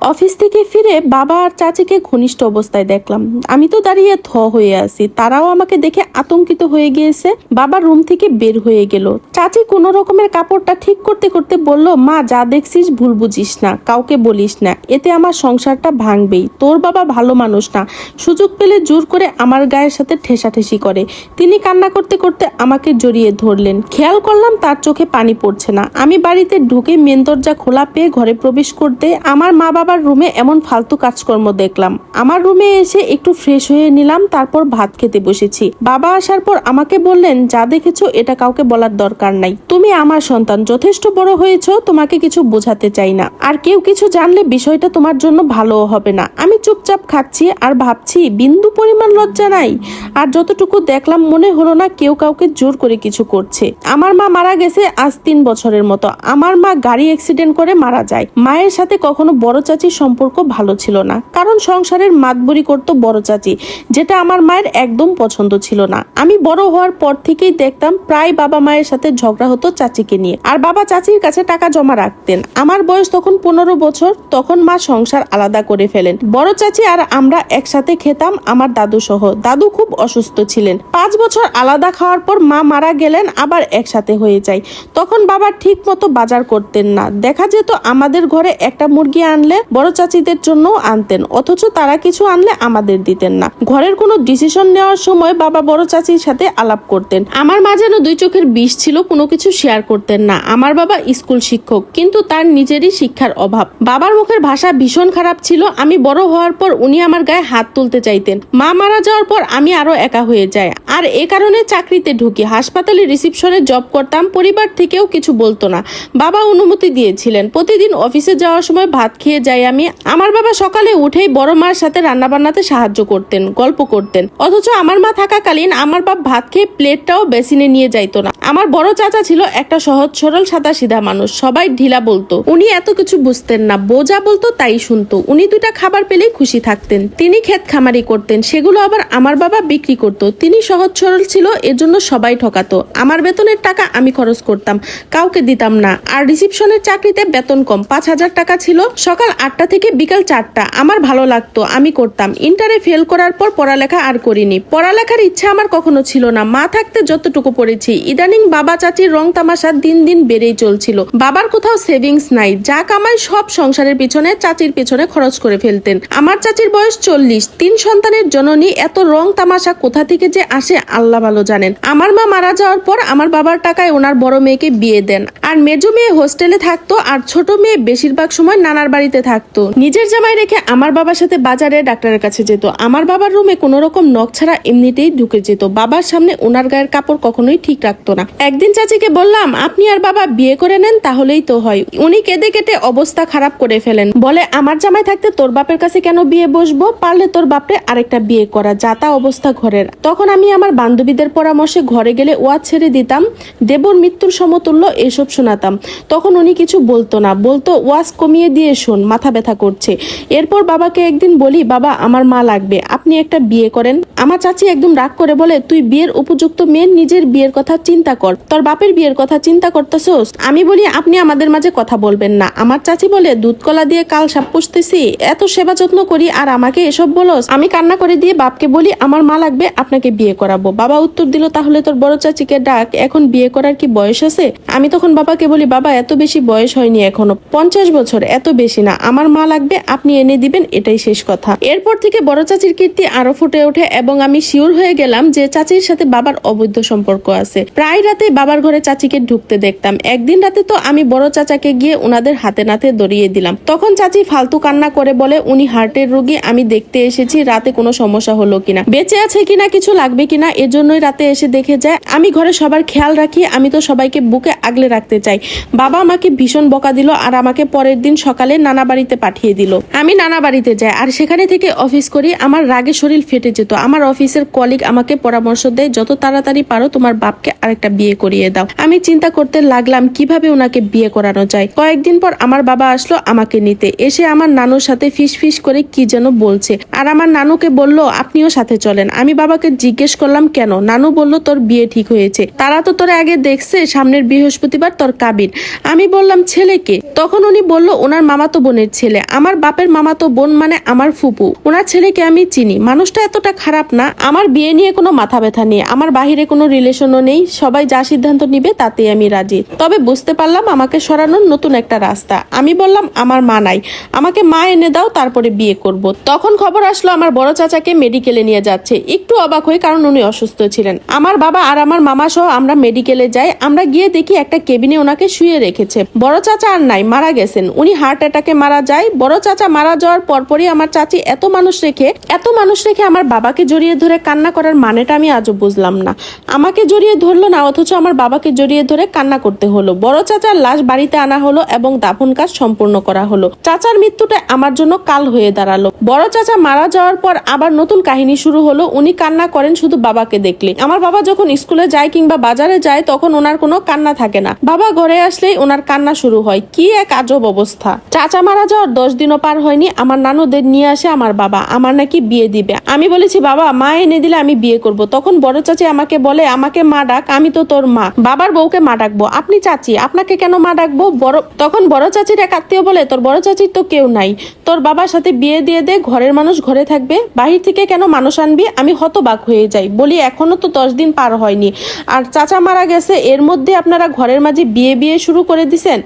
Office থেকে ফিরে বাবা আর চাচিকে ঘনিষ্ঠ অবস্থায় দেখলাম। আমি তো দাঁড়িয়ে থ হয়ে আছি। তারাও আমাকে দেখে আতঙ্কিত হয়ে গিয়েছে। বাবা রুম থেকে বের হয়ে গেল। চাচি কোনো রকমের কাপড়টা ঠিক করতে করতে বলল, মা, যা দেখছিস ভুল বুঝিস না, কাউকে বলিস না। এতে আমার সংসারটা ভাঙবেই। তোর বাবা ভালো মানুষ না। সুযোগ পেলে জোর করে আমার গায়ের সাথে ঠেসাঠেসি করে। তিনি কান্না করতে করতে আমাকে জড়িয়ে ধরলেন। খেয়াল করলাম তার চোখে পানি পড়ছে না। আমি বাড়িতে ঢুকে মেন দরজা খোলা পেয়ে ঘরে প্রবেশ করতে আমার মা বাবার রুমে এমন ফালতু কাজকর্ম দেখলাম। আমার রুমে এসে একটু ফ্রেশ হয়ে নিলাম, তারপর ভাত খেতে বসেছি। বাবা আসার পর আমাকে বললেন, যা দেখেছ, এটা কাউকে বলার দরকার নাই। তুমি আমার সন্তান, যথেষ্ট বড় হয়েছো, তোমাকে কিছু বোঝাতে চাই না। আর কেউ কিছু জানলে বিষয়টা তোমার জন্য ভালো হবে না। আমি চুপচাপ খাচ্ছি আর ভাবছি, বিন্দু পরিমাণ লজ্জা নাই। আর যতটুকু দেখলাম, মনে হলো না কেউ কাউকে জোর করে কিছু করছে। আমার মা মারা গেছে আজ তিন বছরের মতো। আমার মা গাড়ি অ্যাক্সিডেন্ট করে মারা যায়। মায়ের সাথে কখনো বড় চাচির সম্পর্ক ভালো ছিল না। কারণ সংসারের মাতবরি করতো বড় চাচি, যেটা আমার মায়ের একদম পছন্দ ছিল না। আমি বড় হওয়ার পর থেকেই দেখতাম প্রায় বাবা মায়ের সাথে ঝগড়া হতো চাচিকে নিয়ে। আর বাবা চাচির কাছে টাকা জমা রাখতেন। আমার বয়স তখন পনেরো বছর, তখন মা সংসার আলাদা করে ফেলেন। বড় চাচি আর আমরা একসাথে খেতাম আমার দাদু সহ দাদু খুব অসুস্থ ছিলেন। পাঁচ বছর আলাদা খাওয়ার পর মা মারা গেলেন, আবার একসাথে হয়ে যায়। তখন বাবা ঠিক মতো বাজার করতেন না। দেখা যেত আমাদের ঘরে একটা মুরগি আনলে বড় চাচিদের জন্য আনতেন, অথচ তারা কিছু আনলে আমাদের দিতেন না। ঘরের কোনো ডিসিশন নেওয়ার সময় বাবা বড় চাচির সাথে আলাপ করতেন। আমার মা যেন দুই চোখের বিষ ছিল, কোনো কিছু শেয়ার করতেন না। আমার বাবা স্কুল শিক্ষক, কিন্তু তার নিজেরই শিক্ষার অভাব। বাবার মুখের ভাষা ভীষণ খারাপ ছিল। আমি বড় হওয়ার পর উনি আমার গায়ে হাত তুলতে চাইতেন। মা মারা যাওয়ার পর আমি আরও একা হয়ে যাই। আর এ কারণে চাকরিতে ঢুকি। হাসপাতালে রিসিপশনে জব করতাম, পরিবার থেকেও কিছু বলতো না। বাবা অনুমতি দিয়েছিলেন। প্রতিদিন অফিসে যাওয়ার সময় ভাত খেয়ে যাই আমি আমার বাবা সকালে উঠেই বড় মার সাথে রান্না বান্নাতে সাহায্য করতেন, গল্প করতেন। অথচ আমার মা থাকাকালীন আমার বাপ ভাত খেয়ে প্লেটটাও বেসিনে নিয়ে যাইতো না। আমার বড় চাচা ছিল একটা সহজ, সরল, সাদা, সিধা মানুষ। সবাই ঢিলা বলতো, উনি এত কিছু বুঝতেন না, বোঝা বলতো, তাই শুনতো। উনি দুইটা খাবার পেলেই খুশি থাকতেন। তিনি ক্ষেত খামারি করতেন, সেগুলো আবার আমার বাবা বিক্রি করতো। তিনি সহজ, সরল ছিল এজন্য সবাই ঠকাতো। আমার বেতনের টাকা আমি খরচ করতাম, কাউকে দিতাম না। আর রিসিপশনের চাকরিতে বেতন কম, পাঁচ হাজার টাকা ছিল। সকাল আটটা থেকে বিকাল চারটা। আমার ভালো লাগতো, আমি করতাম। ইন্টারে ফেল করার পর পড়ালেখা আর করিনি। পড়ালেখার ইচ্ছা আমার কখনো ছিল না। মা থাকতে যতটুকু পড়েছি। ইদানিং বাবা চাচির রং তামাশা দিন দিন বেড়েই চলছিল। বাবার কোথাও সেভিংস নাই। যা কামাই সব সংসারের পিছনে চাচির পিছনে খরচ করে ফেলতেন। আমার চাচির বয়স চল্লিশ। তিন সন্তানের জননী, এত রং তামাশা কোথা থেকে যে আসে আল্লাহ ভালো জানেন। আমার মা মারা যাওয়ার পর আমার বাবার টাকায় ওনার বড় মেয়েকে বিয়ে দেন। আর মেজো মেয়ে হোস্টেলে থাকতো আর ছোট মেয়ে বেশিরভাগ সময় নানার বাড়িতে থাকতো। নিজের জামাই রেখে আমার বাবার সাথে বাজারে ডাক্তারের কাছে যেত। আমার বাবার রুমে কোনো রকম নখ ছাড়া এমনিতেই ঢুকে যেত। বাবার সামনে ওনার গায়ের কাপড় কখনোই ঠিক রাখতো না। একদিন চাচিকে বললাম, আপনি আর বাবা বিয়ে করে নেন, তাহলেই তো হয়। উনি কেঁদে কেটে অবস্থা খারাপ করে ফেলেন। বলে, আমার জামাই থাকতে তোর বাপের কাছে কেন বিয়ে বসবো? পারলে তোর বাপরে আরেকটা বিয়ে করা যাতা অবস্থা ঘরের। তখন আমি আমার বান্ধবীদের পরামর্শে ঘরে গেলে ওয়াজ ছেড়ে দিতাম, দেবর মৃত্যুর সমতুল্য এসব শোনাতাম। তখন উনি কিছু বলতো না। বলতো, ওয়াজ কমিয়ে দিয়ে শোন, মাথা ব্যথা করছে। এরপর বাবাকে একদিন বলি, বাবা, আমার মা লাগবে, আপনি একটা বিয়ে করেন। আমার চাচি একদম রাগ করে বলে, তুই বিয়ের উপযুক্ত মেয়ের নিজের বিয়ের কথা চিন্তা কর। তোর বাপের বিয়ের কথা চিন্তা করতেছোস? আমি বলি, আপনি আমাদের মাঝে কথা বলবেন না। আমার চাচি বলে, দুধ কলা দিয়ে কাল সাপ পুষতেছি, এত সেবা যত্ন করি আর আমাকে এসব বলস? আমি কান্না করে দিয়ে বাপকে বলি, আমার মা লাগবে, আপনাকে বিয়ে করাবো। বাবা উত্তর দিল, তাহলে তোর বড় চাচিকে ডাক, এখন বিয়ে করার কি বয়স আছে? আমি তখন বাবাকে বলি, বাবা, এত বেশি বয়স হয়নি এখনও, পঞ্চাশ বছর, এত বেশি না। আমার মা লাগবে, আপনি এনে দিবেন, এটাই শেষ কথা। এরপর থেকে বড় চাচির কীর্তি আরও ফুটে ওঠে এবং আমি শিওর হয়ে গেলাম যে চাচির সাথে বাবার অবৈধ সম্পর্ক আছে। প্রায় রাতে বাবার ঘরে চাচিকে ঢুকতে দেখতাম। একদিন রাতে তো আমি বড় চাচাকে গিয়ে ওনাদের হাতে নাতে দড়িয়ে দিলাম। তখন চাচি ফালতু কান্না করে বলে, উনি হার্টের রোগী, আমি দেখতে এসেছি, রাতে কোনো সমস্যা হলো কিনা? বেঁচে আছে কিনা, কিছু লাগবে কিনা? এজন্যই রাতে এসে দেখে যায়, আমি ঘরে সবার খেয়াল রাখি, আমি তো সবাইকে বুকে আগলে রাখতে চাই। বাবা আমাকে ভীষণ বকা দিল আর আমাকে পরের দিন সকালে নানা বাড়িতে পাঠিয়ে দিল। আমি নানা বাড়িতে যাই আর সেখানে থেকে অফিস করি। আমার রাগে শরীর ফেটে যেত। আমার অফিসের কলিগ আমাকে পরামর্শ দেয়, যত তাড়াতাড়ি পারো তোমার বাপকে আরেকটা বিয়ে করিয়ে দাও। আমি চিন্তা করতে লাগলাম, কীভাবে ওনাকে বিয়ে করানো যায়? কয়েকদিন পর আমার বাবা আসলো আমাকে নিতে। এসে আমার নানুর সাথে ফিস ফিস করে কি যেন বলছে। আর আমার নানুকে বলল, আপনিও সাথে চলেন। আমি বাবাকে জিজ্ঞেস করলাম, কেন? নানু বলল, তোর বিয়ে ঠিক হয়েছে। তারা তো তোর আগে দেখছে, সামনের বৃহস্পতিবার তোর কাবিন। আমি বললাম, ছেলেকে? তখন উনি বলল, ওনার মামাতো বোনের ছেলে। আমার বাপের মামা তো বোন মানে আমার ফুপু। ওনার ছেলেকে আমি চিনি। মানুষটা এতটা খারাপ না। আমার বিয়ে নিয়ে কোনো মাথা ব্যথা নেই। আমার বাহিরে কোনো রিলেশনও নেই। সবাই যা সিদ্ধান্ত নিবে তাতেই আমি রাজি। তবে বুঝতে পারলাম আমাকে সরানোর নতুন একটা রাস্তা। আমি বললাম, আমার মা নাই। আমাকে মা এনে দাও, তারপরে বিয়ে করব। তখন খবর আসলো, আমার বড় চাচাকে মেডিকেলে নিয়ে যাচ্ছে। একটু অবাক হই, কারণ উনি অসুস্থ ছিলেন। আমার বাবা আর আমার মামা সহ আমরা মেডিকেলে যাই। আমরা গিয়ে দেখি একটা কেবিনে ওনাকে শুয়ে রেখেছে। বড় চাচা আর নাই, মারা গেছেন। উনি হার্ট অ্যাটাকে মারা যায়। বড় চাচা মারা যাওয়ার পরপরই আমার চাচি এত মানুষ রেখে, এত মানুষ রেখে আমার বাবাকে জড়িয়ে ধরে কান্না করার মানেটা আমি আজও বুঝলাম না। আমাকে জড়িয়ে ধরলো না, অথচ আমার বাবাকে জড়িয়ে ধরে কান্না করতে হলো। বড় চাচার লাশ বাড়িতে আনা হলো এবং দাফন কাজ সম্পূর্ণ করা হলো। চাচার মৃত্যুটা আমার জন্য কাল হয়ে দাঁড়াল। বড় চাচা মারা যাওয়ার পর আবার নতুন কাহিনী শুরু হলো। উনি কান্না করেন, শুধু বাবাকে দেখলে। আমার বাবা যখন স্কুলে যায় কিংবা বাজারে যায়, তখন ওনার কোনো কান্না থাকে না। বাবা ঘরে আসলেই ওনার কান্না শুরু হয়। কি এক আজব অবস্থা। চাচা মারা যাওয়ার দশ দিনও পার হয়নি, আমার নানুদের নিয়ে আসে আমার বাবা, আমার নাকি বিয়ে দিবে। আমি বলেছি, বাবা, মা এনে দিলে আমি বিয়ে করব। তখন বড় চাচি আমাকে বলে, আমাকে মা ডাক, আমি তো তোর মা। বাবার বউকে মা ডাকবো। আপনি চাচি, আপনাকে কেন মা ডাকবো? বড়, তখন বড় চাচির এক আত্মীয় বলে, তোর বড় চাচির তো কেউ নাই। তোর বাবার সাথে বিয়ে দিয়ে দে, ঘরের মানুষ ঘরে থাকবে। বাহির থেকে কেন মানুষ আনবি? আমি হতবাক হয়ে যাই। বলি, এখনও তো দশ দিন পার হয়নি। আর চাচা মারা গেছে, এর মধ্যে আপনারা ঘরের মাঝে বিয়ে বিয়ে শুরু করে দিছেন?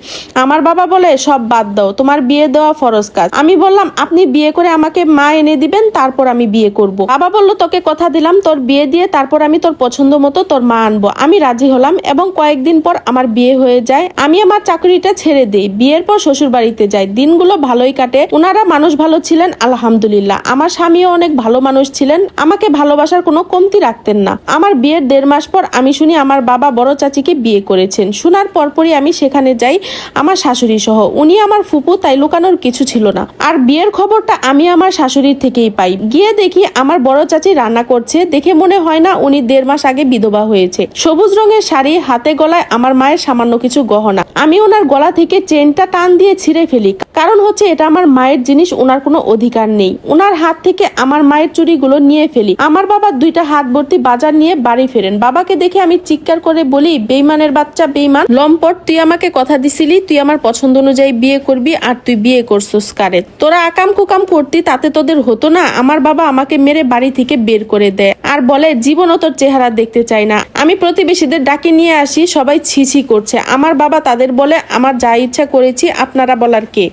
আমার বাবা বলে, সব বাদ দাও। তোমার বিয়ে দেওয়া ফরজ কাজ। আমি বললাম, আপনি বিয়ে করে আমাকে মা এনে দিবেন, তারপর আমি বিয়ে করব। বাবা বলল, তোকে কথা দিলাম, তোর বিয়ে দিয়ে তারপর আমি তোর পছন্দ মতো তোর মা আনব। আমি রাজি হলাম এবং কয়েকদিন পর আমার বিয়ে হয়ে যায়। আমি আমার চাকরিটা ছেড়ে দিই। বিয়ের পর শ্বশুর বাড়িতে যাই। দিনগুলো ভালোই কাটে। ওনারা মানুষ ভালো ছিলেন, আলহামদুলিল্লাহ। আমার স্বামীও অনেক ভালো মানুষ ছিলেন। আমাকে ভালোবাসার কোনো কমতি রাখতেন না। আমার বিয়ের দেড় মাস পর আমি শুনি আমার বাবা বড় চাচিকে বিয়ে করেছেন। শোনার পরপরই আমি সেখানে যাই, আমার শাশুড়ি সহ উনি আমার ফুপু, তাই লুকানোর কিছু ছিল না। আর বিয়ের খবরটা আমি আমার শাশুড়ির থেকেই পাই। গিয়ে দেখি আমার বড় চাচি রান্না করছে, দেখে মনে হয় না উনি দেড় মাস আগে বিধবা হয়েছে। সবুজ রঙের শাড়ি, হাতে গলায় আমার মায়ের সামান্য কিছু গহনা। আমি ওনার গলা থেকে চেনটা টান দিয়ে ছিঁড়ে ফেলি। কারণ হচ্ছে এটা আমার মায়ের জিনিস ওনার কোনো অধিকার নেই। ওনার হাত থেকে আমার মায়ের চুরিগুলো নিয়ে ফেলি। আমার বাবা দুইটা হাত ভর্তি বাজার নিয়ে বাড়ি ফেরেন। বাবাকে দেখে আমি চিৎকার করে বলি, বেইমানের বাচ্চা, বেইমান। লম্পট, তুই আমাকে কথা দিছিলি, তুই আমার পছন্দ অনুযায়ী বিয়ে করবি, আর তুই বিয়ে করছিস কারে? তোরা আকাম কুকাম করতি, তাতে তোদের হতো না। আমার বাবা আমাকে মেরে বাড়ি থেকে বের করে দেয়। আর বলে, জীবনও তোর চেহারা দেখতে চাই না। আমি প্রতিবেশীদের ডাকে নিয়ে আসি, সবাই ছিছি করছে। আমার বাবা তাদের বলে, আমার যা ইচ্ছা করেছি, আপনারা বলার কে?